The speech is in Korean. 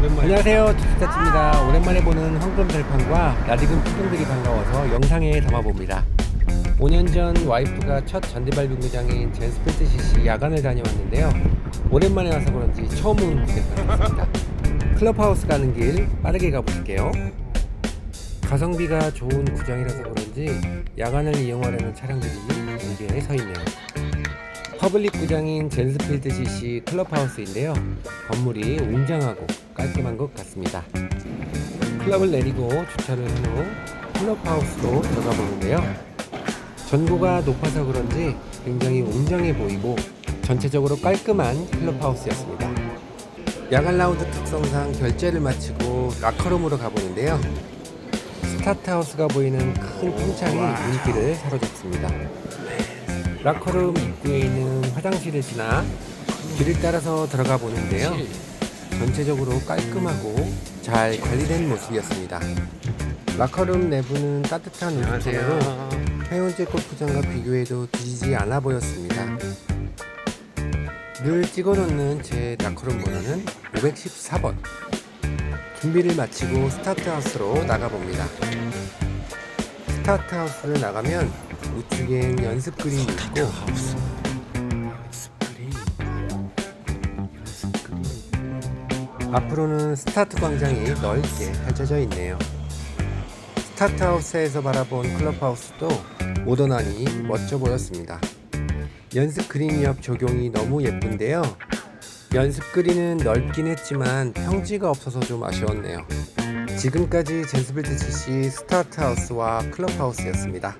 오랜만에 안녕하세요 투스타치입니다. 오랜만에 보는 황금달판과 낯익은 풍경들이 반가워서 영상에 담아봅니다. 5년 전 와이프가 첫 잔디발 빙구장인 젠스필드 CC 야간을 다녀왔는데요. 오랜만에 와서 그런지 처음 온 구경 같았습니다. 클럽하우스 가는 길 빠르게 가보실게요. 가성비가 좋은 구장이라서 그런지 야간을 이용하려는 차량들이 길게 서 있네요 퍼블릭 구장인 젠스필드 CC 클럽하우스인데요. 건물이 웅장하고 깔끔한 것 같습니다. 클럽을 내리고 주차를 한 후 클럽하우스로 들어가 보는데요. 전고가 높아서 그런지 굉장히 웅장해 보이고 전체적으로 깔끔한 클럽하우스였습니다. 야간 라운드 특성상 결제를 마치고 라커룸으로 가보는데요. 스타트하우스가 보이는 큰 통창이 눈길을 사로잡습니다. 라커룸 입구에 있는 화장실을 지나 길을 따라서 들어가 보는데요. 전체적으로 깔끔하고 잘 관리된 모습이었습니다. 라커룸 내부는 따뜻한 우주선으로 해운제 골프장과 비교해도 뒤지지 않아 보였습니다. 늘 찍어놓는 제 라커룸 번호는 514번. 준비를 마치고 스타트하우스로 나가봅니다. 스타트하우스를 나가면 우측엔 연습 그림이 있고 앞으로는 스타트 광장이 넓게 펼쳐져 있네요. 스타트하우스에서 바라본 클럽하우스도 모던하니 멋져 보였습니다. 연습 그린 옆 조경이 너무 예쁜데요. 연습 그린은 넓긴 했지만 평지가 없어서 좀 아쉬웠네요. 지금까지 젠스빌드 CC 스타트하우스와 클럽하우스였습니다.